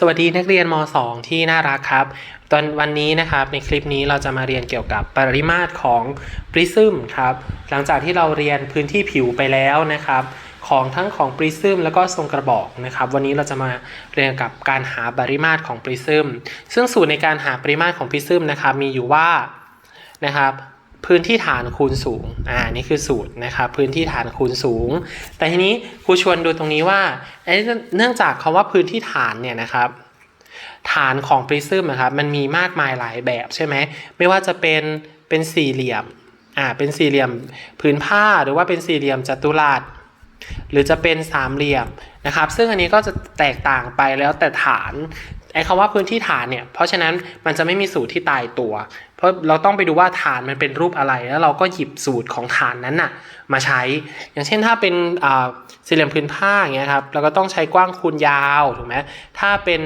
สวัสดีนักเรียนม .2 ที่น่ารักครับ ตอนวันนี้นะครับในคลิปนี้เราจะมาเรียนเกี่ยวกับปริมาตรของปริซึมครับ หลังจากที่เราเรียนพื้นที่ผิวไปแล้วนะครับ ของทั้งของปริซึมแล้วก็ทรงกระบอกนะครับ วันนี้เราจะมาเรียนกับการหาปริมาตรของปริซึมซึ่งสูตรในการหาปริมาตรของปริซึมนะครับมีอยู่ว่านะครับ พื้นที่ฐานคูณสูง อ่า นี่คือสูตรนะครับพื้นที่ฐานคูณสูง แต่ทีนี้ครูชวนดูตรงนี้ว่า เนื่องจากคำว่าพื้นที่ฐานเนี่ยนะครับ ฐานของปริซึมนะครับ มันมีมากมายหลายแบบใช่ไหม ไม่ว่าจะเป็นเป็นสี่เหลี่ยม อ่า เป็นสี่เหลี่ยมพื้นผ้าหรือว่าเป็นสี่เหลี่ยมจัตุรัส หรือจะเป็นสามเหลี่ยมนะครับ ซึ่งอันนี้ก็จะแตกต่างไปแล้วแต่ฐาน ไอ้คำว่าพื้นที่ฐานเนี่ย เพราะฉะนั้นมันจะไม่มีสูตรที่ตายตัว เพราะเราต้องไปดูว่าฐานมันเป็นรูปอะไร แล้วเราก็หยิบสูตรของฐานนั้นน่ะมาใช้ อย่างเช่นถ้าเป็นสี่เหลี่ยมพื้นผ้าอย่างเงี้ยครับ เราก็ต้องใช้กว้างคูณยาวถูกไหมถ้าเป็น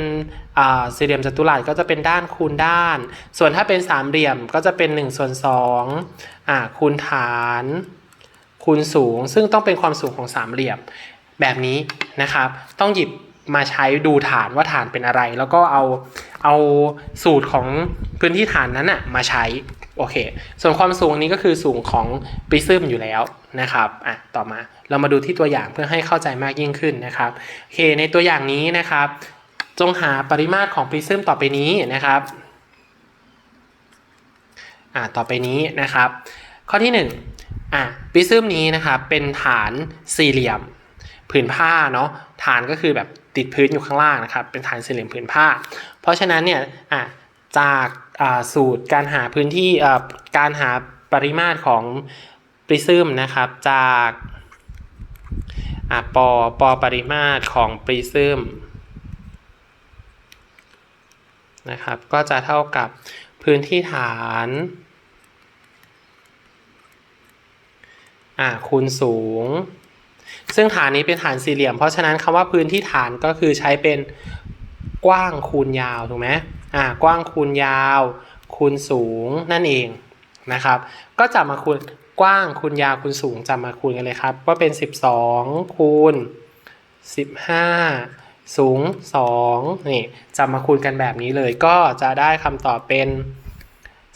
สี่เหลี่ยมจัตุรัสก็จะเป็นด้านคูณด้าน ส่วนถ้าเป็นสามเหลี่ยมก็จะเป็น1ส่วน2อ่าคูณฐาน คูณสูง ซึ่งต้องเป็นความสูงของสามเหลี่ยมแบบนี้นะครับ ต้องหยิบ มาใช้ดูฐานว่าฐานเป็นอะไร แล้วก็เอาเอาสูตรของพื้นที่ฐานนั้นนะมาใช้โอเค ส่วนความสูงนี้ก็คือสูงของปริซึมอยู่แล้วนะครับ อะ ต่อมา เรามาดูที่ตัวอย่างเพื่อให้เข้าใจมากยิ่งขึ้นนะครับ โอเค ในตัวอย่างนี้นะครับ จงหาปริมาตรของปริซึมต่อไปนี้นะครับ อ่าต่อไปนี้นะครับ ข้อที่หนึ่งอะ ปริซึมนี้นะครับ เป็นฐานสี่เหลี่ยมผืนผ้าเนาะ ฐานก็คือแบบ ติดพื้นอยู่ข้างล่างนะครับ เป็นฐานสี่เหลี่ยมผืนผ้า เพราะฉะนั้นเนี่ยจากสูตรการหาพื้นที่การหาปริมาตรของปริซึมนะครับ จากอปอปอปริมาตรของปริซึมนะครับ ก็จะเท่ากับพื้นที่ฐานคูณสูง ซึ่งฐานนี้เป็นฐานสี่เหลี่ยม เพราะฉะนั้นคำว่าพื้นที่ฐานก็คือใช้เป็นกว้างคูณยาวถูกไหมอ่ากว้างคูณยาว คูณสูงนั่นเองนะครับ ก็จะมาคูณกว้างคูณยาวคูณสูงจะมาคูณกันเลยครับว่าเป็น 12 คูณ 15 สูง 2 นี่จะมาคูณกันแบบนี้เลยก็จะได้คำตอบเป็น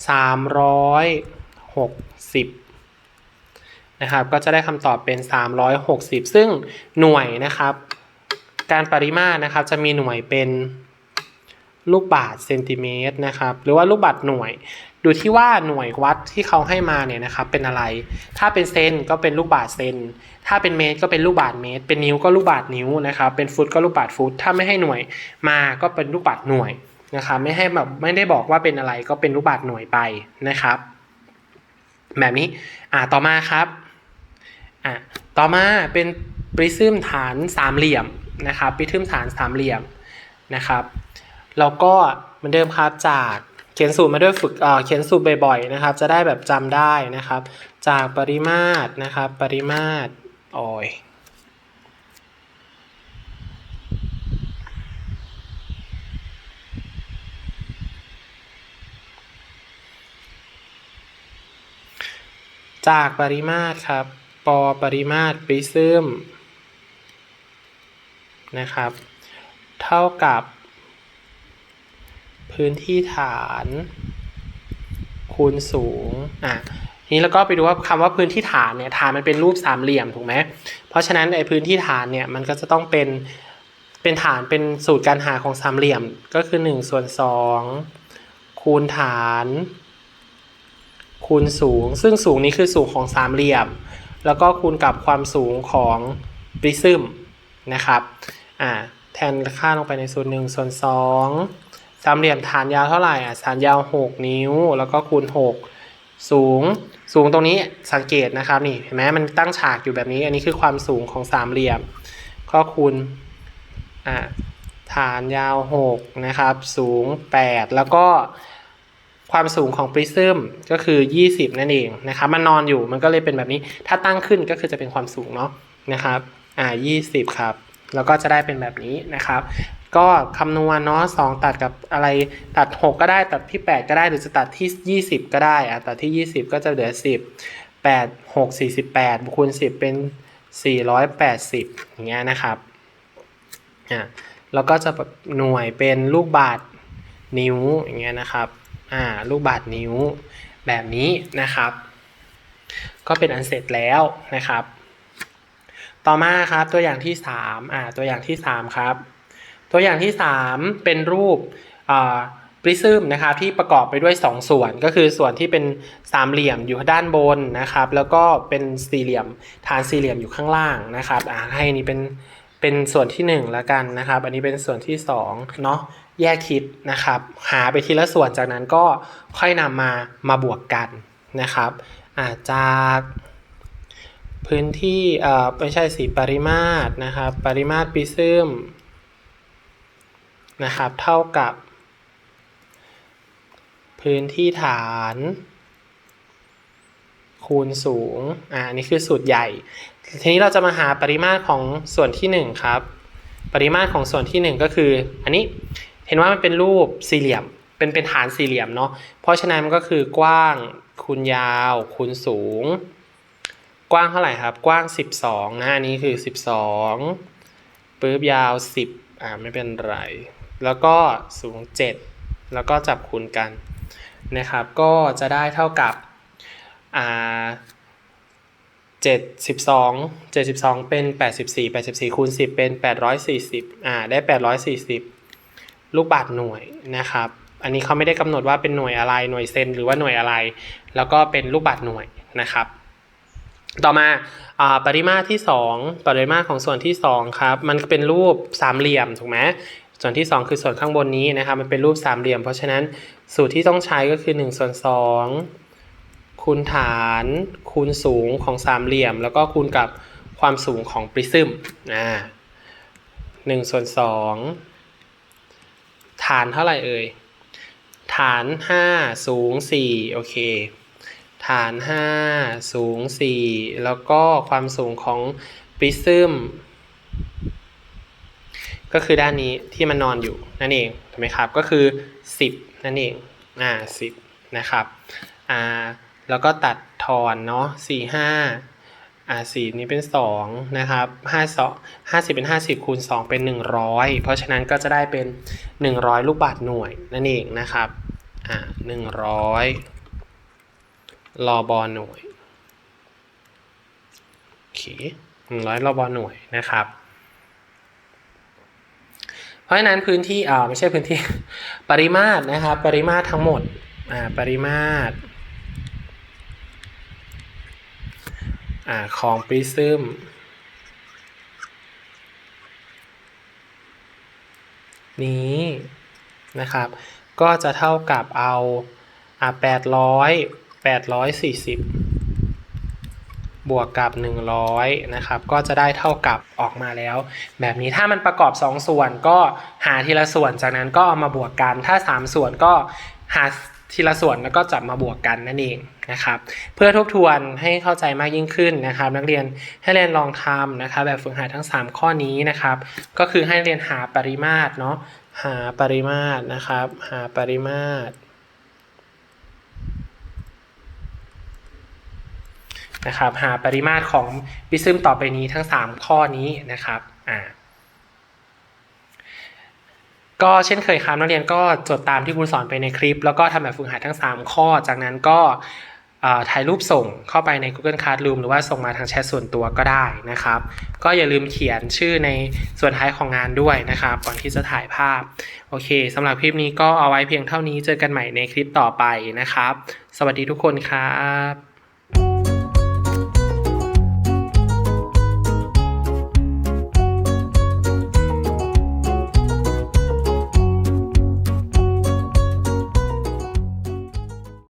360 นะครับ ก็จะได้คำตอบเป็น 360 ซึ่งหน่วยนะครับ การปริมาตรนะครับจะมีหน่วยเป็นลูกบาศก์เซนติเมตรนะครับ หรือว่าลูกบาศก์หน่วย ดูที่ว่าหน่วยวัดที่เขาให้มาเนี่ยนะครับเป็นอะไร ถ้าเป็นเซนก็เป็นลูกบาศก์เซน ถ้าเป็นเมตรก็เป็นลูกบาศก์เมตร เป็นนิ้วก็ลูกบาศก์นิ้วนะครับ เป็นฟุตก็ลูกบาศก์ฟุต ถ้าไม่ให้หน่วยมาก็เป็นลูกบาศก์หน่วยนะครับ ไม่ให้แบบไม่ได้บอกว่าเป็นอะไรก็เป็นลูกบาศก์หน่วยไปนะครับ แบบนี้ อ่า ต่อมาครับ อะต่อมาเป็นปริซึมฐานสามเหลี่ยมนะครับปริซึมฐานสามเหลี่ยมนะครับแล้วก็เหมือนเดิมครับจากเขียนสูตรมาด้วยฝึกเขียนสูตรบ่อยๆนะครับ จะได้แบบจำได้นะครับ จากปริมาตรนะครับ ปริมาตรโอ้ยจากปริมาตรครับ ปอปริมาตรปริซึมนะครับ เท่ากับ พื้นที่ฐาน คูณสูงอะนี้แล้วก็ไปดูว่าคำว่าพื้นที่ฐานเนี่ยฐานมันเป็นรูปสามเหลี่ยมถูกไหมเพราะฉะนั้นไอ้พื้นที่ฐานเนี่ยมันก็จะต้องเป็นเป็นฐานเป็นสูตรการหาของสามเหลี่ยมก็คือ1ส่วน2คูณฐาน คูณสูง ซึ่งสูงนี้คือสูงของสามเหลี่ยม แล้วก็คูณกับความสูงของปริซึมนะครับอ่าแทนค่าลงไปในส่วนหนึ่งส่วนสองสามเหลี่ยมฐานยาวเท่าไหร่อะฐานยาว 6 นิ้ว แล้วก็คูณ 6 สูง สูงตรงนี้สังเกตนะครับนี่เห็นไหมมันตั้งฉากอยู่แบบนี้ อันนี้คือความสูงของสามเหลี่ยม ก็คูณอ่าฐานยาว 6 นะครับ สูง 8 แล้วก็ ความสูงของปริซึมก็คือ 20 นั่นเองนะครับมันนอนอยู่มันก็เลยเป็นแบบนี้ ถ้าตั้งขึ้นก็คือจะเป็นความสูงเนาะนะครับอ่า20 ครับ แล้วก็จะได้เป็นแบบนี้นะครับ ก็คำนวณเนาะ2ตัดกับอะไรตัด 6 ก็ได้ตัดที่ 8 ก็ได้หรือจะตัดที่ 20 ก็ได้อะตัดที่ 20 ก็จะเหลือ 10 8 6 48คูณ10 เป็น 480 อย่างเงี้ยนะครับอ่าแล้วก็จะแบบหน่วยเป็นลูกบาศนิ้วอย่างเงี้ยนะครับ อ่าลูกบาศก์นิ้วแบบนี้นะครับ ก็เป็นอันเสร็จแล้วนะครับ ต่อมาครับตัวอย่างที่3อ่าตัวอย่างที่3ครับ ตัวอย่างที่ 3 เป็นรูปอ่าปริซึมนะครับที่ประกอบไปด้วย 2 ส่วนก็คือส่วนที่เป็นสามเหลี่ยมอยู่ด้านบนนะครับ แล้วก็เป็นสี่เหลี่ยมฐานสี่เหลี่ยมอยู่ข้างล่างนะครับอ่าให้นี่เป็นเป็นส่วนที่1แล้วกันนะครับ อันนี้เป็นส่วนที่2เนาะ แยกคิดนะครับ หาไปทีละส่วนจากนั้นก็ค่อยนำมามาบวกกันนะครับอาจากพื้นที่เอ่อไม่ใช่สีปริมาตรนะครับ ปริมาตรปริซึมนะครับ เท่ากับ พื้นที่ฐาน คูณสูงอ่าอันนี้คือสูตรใหญ่ ทีนี้เราจะมาหาปริมาตรของส่วนที่1ครับ ปริมาตรของส่วนที่ 1 ก็คืออันนี้ เห็นว่ามันเป็นรูปสี่เหลี่ยม เป็นเป็นฐานสี่เหลี่ยมเนาะ เพราะฉะนั้นมันก็คือกว้างคูณยาว คูณสูง กว้างเท่าไหร่ครับ กว้าง 12 นะ อันนี้คือ 12ปื๊บยาว 10 อ่าไม่เป็นไร แล้วก็สูง 7 แล้วก็จับคูณกันนะครับ ก็จะได้เท่ากับ อ่า72 72 เป็น 84 84คูณ10 เป็น 840 อ่า ได้ 840 ลูกบาศก์หน่วยนะครับ อันนี้เขาไม่ได้กำหนดว่าเป็นหน่วยอะไรหน่วยเซนหรือว่าหน่วยอะไร แล้วก็เป็นลูกบาศก์หน่วยนะครับ ต่อมาปริมาตรที่ 2 ปริมาตรของส่วนที่2ครับมันเป็นรูปสามเหลี่ยมถูกไหมส่วนที่ 2 คือส่วนข้างบนนี้นะครับมันเป็นรูปสามเหลี่ยม เพราะฉะนั้นสูตรที่ต้องใช้ก็คือ1ส่วน2คูณฐาน คูณสูงของสามเหลี่ยม แล้วก็คูณกับความสูงของปริซึมอ่าหนึ่งส่วนสอง ฐานเท่าไหร่เอ่ย ฐาน 5 สูง 4 โอเค ฐาน 5 สูง 4 แล้วก็ความสูงของปริซึมก็คือด้านนี้ที่มันนอนอยู่นั่นเองถูกไหมครับ ก็คือ 10 นั่นเอง อ่า 10 นะครับ อ่า แล้วก็ตัดทอนเนาะ4 5 อ่า4นี้เป็น2นะครับ5 2 50เป็น50คูณ2เป็น100เพราะฉะนั้นก็จะได้เป็น100ลูกบาศก์หน่วยนั่นเองนะครับอ่า100รอบอหน่วยโอเคหนึ่งร้อยรอบอหน่วยนะครับเพราะฉะนั้นพื้นที่อ่าไม่ใช่พื้นที่ ปริมาตรนะครับ ปริมาตรทั้งหมดอ่าปริมาตร อ่าของปริซึมนี้นะครับ ก็จะเท่ากับเอาอ่าแปดร้อยแปดร้อยสี่สิบบวกกับ 100นะครับ ก็จะได้เท่ากับออกมาแล้ว แบบนี้ถ้ามันประกอบ 2 ส่วนก็หาทีละส่วนจากนั้นก็เอามาบวกกัน ถ้า 3 ส่วนก็หา ทีละส่วนแล้วก็จับมาบวกกันนั่นเองนะครับ เพื่อทบทวนให้เข้าใจมากยิ่งขึ้นนะครับ นักเรียนให้เรียนลองทำนะครับ แบบฝึกหัดทั้ง 3 ข้อนี้นะครับ ก็คือให้เรียนหาปริมาตรเนาะหาปริมาตรนะครับ หาปริมาตรนะครับหาปริมาตรของปิซึมต่อไปนี้ทั้ง 3 ข้อนี้นะครับอ่า ก็เช่นเคยครับนักเรียนก็จดตามที่ครูสอนไปในคลิป แล้วก็ทำแบบฝึกหัดทั้ง 3 ข้อ จากนั้นก็ถ่ายรูปส่งเข้าไปใน Google Classroom หรือว่าส่งมาทางแชทส่วนตัวก็ได้นะครับ ก็อย่าลืมเขียนชื่อในส่วนท้ายของงานด้วยนะครับ ก่อนที่จะถ่ายภาพ โอเคสำหรับคลิปนี้ก็เอาไว้เพียงเท่านี้เจอกันใหม่ในคลิปต่อไปนะครับ สวัสดีทุกคนครับ